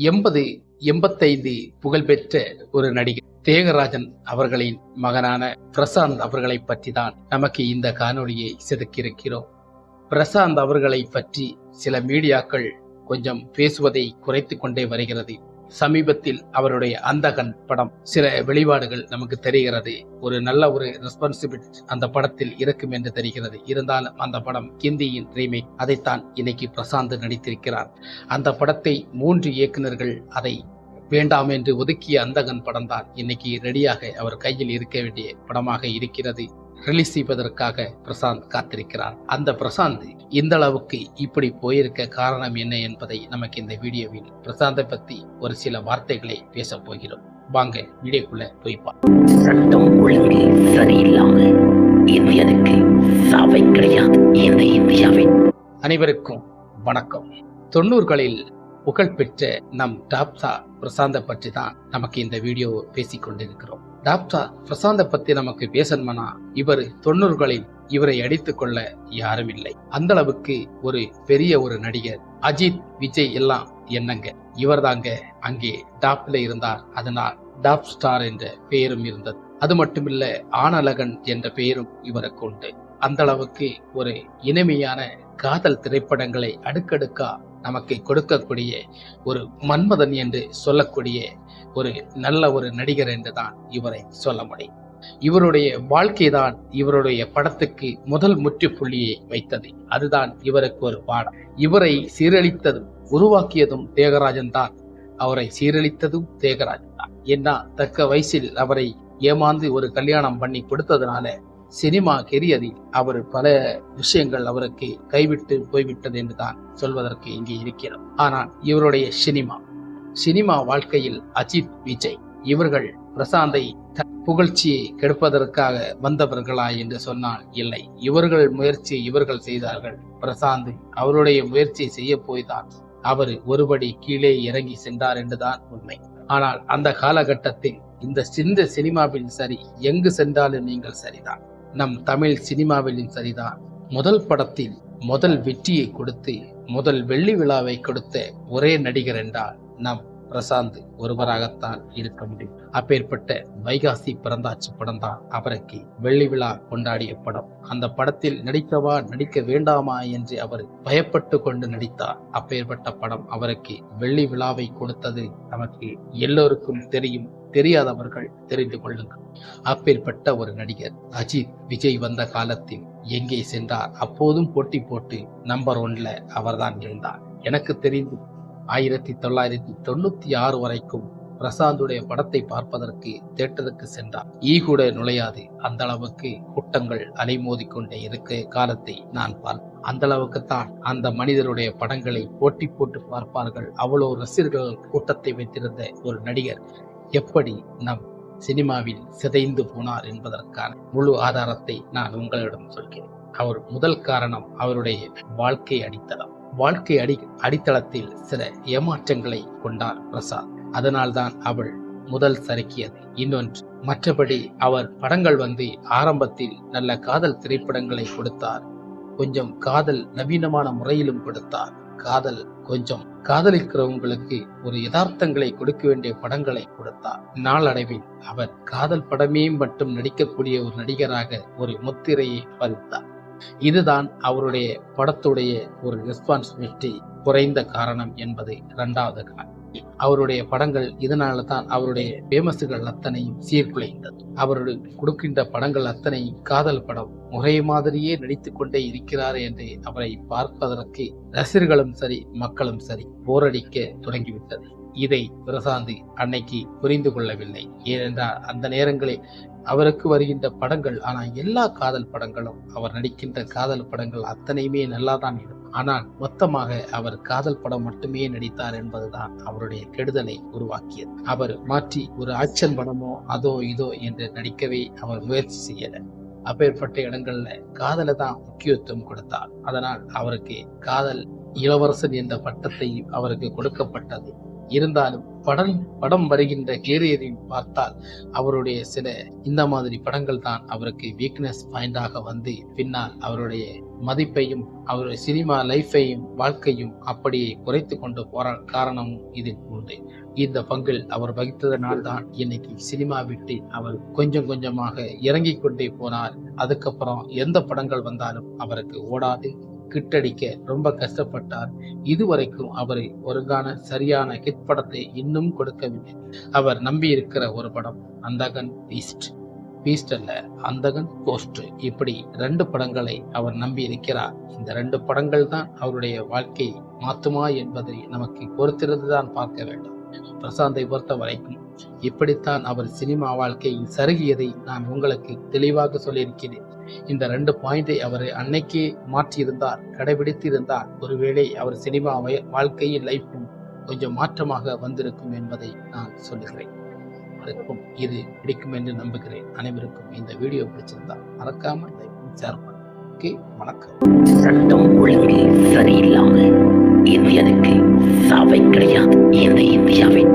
எண்பது எண்பத்தைந்து புகழ்பெற்ற ஒரு நடிகர். தேகராஜன் அவர்களின் மகனான பிரசாந்த் அவர்களை பற்றி தான் நமக்கு இந்த காணொலியை செதுக்கியிருக்கிறோம். பிரசாந்த் அவர்களை பற்றி சில மீடியாக்கள் கொஞ்சம் பேசுவதை குறைத்து கொண்டே வருகிறது. சமீபத்தில் அவருடைய அந்தகன் படம் சில வெளிப்பாடுகள் நமக்கு தெரிகிறது. ஒரு நல்ல ஒரு ரெஸ்பான்சிபிலிட்டி அந்த படத்தில் இருக்கும் என்று தெரிகிறது. இருந்தாலும் அந்த படம் ஹிந்தியின் ரீமேக் அதைத்தான் இன்னைக்கு பிரசாந்த் நடித்திருக்கிறார். அந்த படத்தை மூன்று இயக்குநர்கள் அதை வேண்டாம் என்று ஒதுக்கிய அந்தகன் படம் தான் இன்னைக்கு ரெடியாக அவர் கையில் இருக்க வேண்டிய படமாக இருக்கிறது. ரிலீஸ் செய்வதற்காக பிரசாந்த் காத்திருக்கிறார். அந்த பிரசாந்த் இந்த அளவுக்கு இப்படி போயிருக்க காரணம் என்ன என்பதை நமக்கு இந்த வீடியோவில் பிரசாந்தை பத்தி ஒரு சில வார்த்தைகளை பேச போகிறோம். வாங்க வீடியோக்குள்ள போய் பார்ப்போம். சட்டம் ஒழுங்கு சரியில்லாமல் இந்தியனுக்கு சாவை கிடையாது இந்த இந்தியாவின் அனைவருக்கும் வணக்கம். தொண்ணூறுகளில் புகழ்பெற்ற நம் டாப்சா பிரசாந்தை பற்றி தான் நமக்கு இந்த வீடியோ பேசிக் கொண்டிருக்கிறோம் டாப்சா பிரசாந்தை பத்தி நமக்கு பேசணும்னா இவர் தொண்ணூறுகளில் இவரை அடித்துக் கொள்ள யாரும் இல்லை அந்த அளவுக்கு ஒரு பெரிய ஒரு நடிகர் அஜித் விஜய் எல்லாம் என்னங்க? இவர் தாங்க அங்கே டாப்ல இருந்தார். அதனால் டாப் ஸ்டார் என்ற பெயரும் இருந்தது. அது மட்டுமில்ல ஆனலகன் என்ற பெயரும் இவருக்கு உண்டு. அந்த அளவுக்கு ஒரு இனிமையான காதல் திரைப்படங்களை அடுக்கடுக்கா நமக்கு கொடுக்கக்கூடிய ஒரு மன்மதன் என்று சொல்லக்கூடிய ஒரு நல்ல ஒரு நடிகர் என்று தான் இவரை சொல்ல முடியும். இவருடைய வாழ்க்கை தான் இவருடைய படத்துக்கு முதல் முற்றுப்புள்ளியை வைத்தது. அதுதான் இவருக்கு ஒரு பாடம். இவரை சீரழித்ததும் உருவாக்கியதும் தேகராஜன் தான். அவரை சீரழித்ததும் தேகராஜன் தான். ஏன்னா தக்க வயசில் அவரை ஏமாந்து ஒரு கல்யாணம் பண்ணி கொடுத்ததுனால சினிமா கெரியரில் அவர் பல விஷயங்கள் அவருக்கு கைவிட்டு போய்விட்டது என்று தான் சொல்வதற்கு இங்கே இருக்கிறோம். ஆனால் இவருடைய சினிமா சினிமா வாழ்க்கையில் அஜித் விஜய் இவர்கள் பிரசாந்தை புகழ்ச்சியை கெடுப்பதற்காக வந்தவர்களா என்று சொன்னால் இல்லை. இவர்கள் முயற்சி இவர்கள் செய்தார்கள். பிரசாந்த் அவருடைய முயற்சி செய்ய போய்தான். அவர் ஒருபடி கீழே இறங்கி சென்றார் என்றுதான் உண்மை. ஆனால் அந்த காலகட்டத்தில் இந்த சிந்த சினிமாவில் சரி எங்கு சென்றாலும் நீங்கள் சரிதான். நம் தமிழ் சினிமாவிலும் சரிதான். முதல் படத்தில் முதல் வெற்றியை கொடுத்து முதல் வெள்ளி விழாவை கொடுத்த ஒரே நடிகர் என்றால் நம் பிரசாந்த் ஒருவராகத்தான் இருக்க முடியும். அப்பேற்பட்ட வைகாசி பிறந்தாச்சு படம் தான் அவருக்கு வெள்ளி விழா கொண்டாடிய படம். அந்த படத்தில் நடிக்கவா நடிக்க வேண்டாமா என்று அவர் பயப்பட்டு கொண்டு நடித்தார். அப்பேற்பட்ட படம் அவருக்கு வெள்ளி விழாவை கொடுத்தது நமக்கு எல்லோருக்கும் தெரியும். தெரியாதவர்கள் தெரிந்து கொள்ளுங்கள். அப்பேற்பட்ட ஒரு நடிகர் அஜித் விஜய் வந்த காலத்தில் எங்கே சென்றார்? அப்போதும் போட்டி போட்டு நம்பர் ஒன்ல அவர்தான் இருந்தார். எனக்கு தெரிந்து ஆயிரத்தி தொள்ளாயிரத்தி தொண்ணூத்தி ஆறு வரைக்கும் பிரசாந்துடைய படத்தை பார்ப்பதற்கு தேட்டருக்கு சென்றார். ஈ கூட நுழையாது. அந்த அளவுக்கு கூட்டங்கள் அலைமோதி கொண்டே இருக்க காலத்தை நான் பார்த்தேன் அந்த அளவுக்கு தான் அந்த மனிதருடைய படங்களை போட்டி போட்டு பார்ப்பார்கள். அவ்வளவு ரசிகர்கள் கூட்டத்தை வைத்திருந்த ஒரு நடிகர். எப்படி நம் சினிமாவில் சிதைந்து போனார் என்பதற்கான முழு ஆதாரத்தை நான் உங்களிடம் சொல்கிறேன். அவர் முதல் காரணம் அவருடைய வாழ்க்கை அடித்தளம். வாழ்க்கை அடி அடித்தளத்தில் சில ஏமாற்றங்களை கொண்டார் பிரசாத். அதனால்தான் அவள் முதல் சறுக்கியது. இன்னொன்று மற்றபடி அவர் படங்கள் வந்து ஆரம்பத்தில் நல்ல காதல் திரைப்படங்களை கொடுத்தார். கொஞ்சம் காதல் நவீனமான முறையிலும் கொடுத்தார். காதல் கொஞ்சம். காதலிக்கிறவங்களுக்கு ஒரு யதார்த்தங்களை கொடுக்க வேண்டிய படங்களை கொடுத்தார் நாளடைவில் அவர் காதல் படமே மட்டும் நடிக்கக்கூடிய ஒரு நடிகராக ஒரு முத்திரையை பதித்தார். இதுதான் அவருடைய படத்துடைய ஒரு ரெஸ்பான்சிபிலிட்டி குறைந்த காரணம் என்பது இரண்டாவது காரணம். அவருடைய படங்கள் இதனால தான் அவருடைய பேமஸுகள் அத்தனையும் சீர்குலைந்தது. அவருடைய கொடுக்கின்ற படங்கள் அத்தனை காதல் படம் முறை மாதிரியே நடித்து கொண்டே இருக்கிறார் என்று அவரை பார்ப்பதற்கு ரசிகர்களும் சரி மக்களும் சரி போரடிக்க தொடங்கிவிட்டது. இதை பிரசாந்தி அன்னைக்கு புரிந்து கொள்ளவில்லை. ஏனென்றால் அந்த நேரங்களில் அவருக்கு வருகின்ற படங்கள் ஆனால் எல்லா காதல் படங்களும் அவர் நடிக்கின்ற காதல் படங்கள் அத்தனையுமே நல்லா தான் இருக்கும். ஆனால் மொத்தமாக அவர் காதல் படம் மட்டுமே நடித்தார் என்பதுதான் அவருடைய கெடுதலை உருவாக்கியது. அவர் மாற்றி ஒரு ஆக்ஷன் படமோ அதோ இதோ என்று நடிக்கவே அவர் முயற்சி செய்யல. அப்பேற்பட்ட இடங்கள்ல காதலை தான் முக்கியத்துவம் கொடுத்தார். அதனால் அவருக்கு காதல் இளவரசன் என்ற பட்டத்தை அவருக்கு கொடுக்கப்பட்டது. இருந்தாலும் படம் படம் வருகின்ற கேரியரையும் பார்த்தால் அவருடைய சில இந்த மாதிரி படங்கள் தான் அவருக்கு வீக்னஸ் பாயிண்டாக வந்து பின்னால் அவருடைய மதிப்பையும் அவருடைய சினிமா லைஃபையும் வாழ்க்கையும் அப்படியே குறைத்து கொண்டு போற காரணமும் இதில் உண்டு. இந்த பங்கில் அவர் வகித்ததனால் தான் இன்னைக்கு சினிமா விட்டு அவர் கொஞ்சம் கொஞ்சமாக இறங்கிக் கொண்டே போனார். அதுக்கப்புறம் எந்த படங்கள் வந்தாலும் அவருக்கு ஓடாது. கிட்டடிக்க ரொம்ப கஷ்டப்பட்டார். இதுவரைக்கும் அவரை ஒருங்கான சரியான ஹிட் படத்தை இன்னும் கொடுக்கவில்லை. அவர் நம்பி இருக்கிற ஒரு படம் அந்தகன் பீஸ்ட் பீஸ்ட் அல்ல அந்தகன் கோஸ்ட் இப்படி ரெண்டு படங்களை அவர் நம்பி இருக்கிறார் இந்த ரெண்டு படங்கள் தான் அவருடைய வாழ்க்கையை மாற்றுமா என்பதை நமக்கு பொறுத்திருந்து தான் பார்க்க வேண்டும். பிரசாந்தை பொறுத்த வரைக்கும் இப்படித்தான் அவர் சினிமா வாழ்க்கையில் சருகியதை நான் உங்களுக்கு தெளிவாக சொல்லியிருக்கிறேன். இந்த ரெண்டு பாயிண்டை அவர் அன்னைக்கே மாற்றியிருந்தார் கடைபிடித்திருந்தார். ஒருவேளை அவர் சினிமா வாழ்க்கையில் லைஃப்பும் கொஞ்சம் மாற்றமாக வந்திருக்கும் என்பதை நான் சொல்லுகிறேன். அனைவருக்கும் இது பிடிக்கும் என்று நம்புகிறேன். அனைவருக்கும் இந்த வீடியோ பிடிச்சிருந்தா மறக்காம ஷேர் பண்ணுங்க. ஓகே வணக்கம். சட்டம் ஒழுங்கு சரியில்லாமல் இந்தியனுக்கு சாவை கிடையாது. இந்த இந்தியாவின்